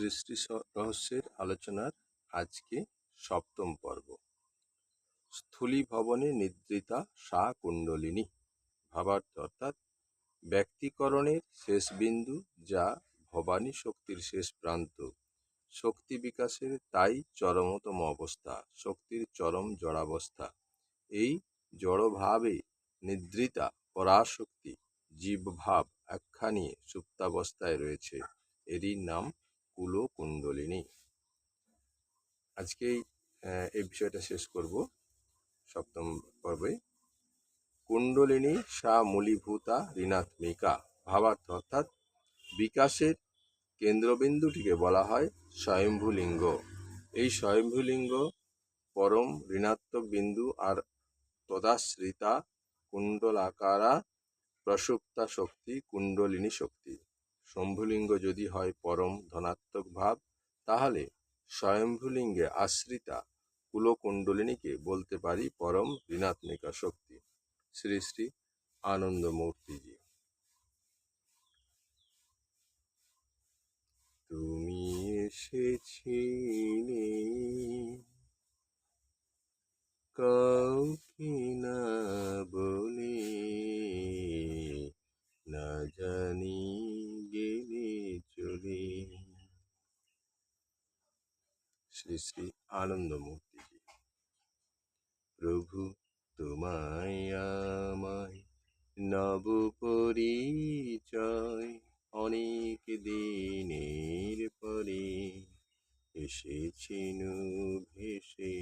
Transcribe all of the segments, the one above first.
সৃষ্টি রহস্যের আলোচনার আজকে সপ্তম পর্ব। স্থূলী ভবনে নিদ্রিতা সা কুণ্ডলিনী ভাবার্থ অর্থাৎ ব্যক্তিকরণের শেষ বিন্দু যা ভবানী শক্তির শেষ প্রান্ত। শক্তি বিকাশের তাই চরমতম অবস্থা, শক্তির চরম জড়াবস্থা। এই জড়ভাবে নিদ্রিতা, পরাশক্তি, জীবভাব নিয়ে সুপ্তাবস্থায় রয়েছে। এরই নাম কুলকুণ্ডলিনী আজকে এই, আহ, এই বিষয়টা শেষ করব সপ্তম পর্বে। কুণ্ডলিনী সা মূলীভূতা ঋণাত্মিকা ভাবার্থ অর্থাৎ বিকাশের কেন্দ্রবিন্দুটিকে বলা হয় স্বয়ম্ভুলিঙ্গ। এই স্বয়ম্ভুলিঙ্গ পরম ঋণাত্মক বিন্দু আর তদাশ্রিতা কুণ্ডলাকারা প্রসুপ্তা শক্তি কুণ্ডলিনী শক্তি। শম্ভুলিঙ্গ যদি হয় পরম ধনাত্মক ভাব, তাহলে স্বয়ম্ভুলিঙ্গে আশ্রিতা কুলকুণ্ডলিনীকে বলতে পারি পরম ঋণাত্মিকা শক্তি। শ্রী শ্রী আনন্দমূর্তিজি তুমি এসেছিলে কাউকে না বলে না জানি গেলে চলে শ্রী শ্রী আনন্দমূর্তিজি। প্রভু তোমায় নব পরিচয় অনেক দিনের পরে এসেছিনু ভেসে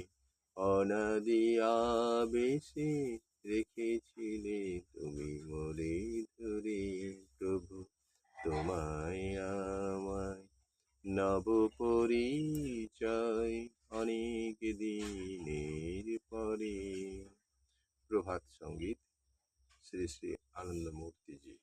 অনাদি আবেশে রেখেছিলে তুমি মরে ধরে প্রভু নব পরিচয় অনেক দিনের পরে। প্রভাত সংগীত শ্রী শ্রী আনন্দমূর্তিজি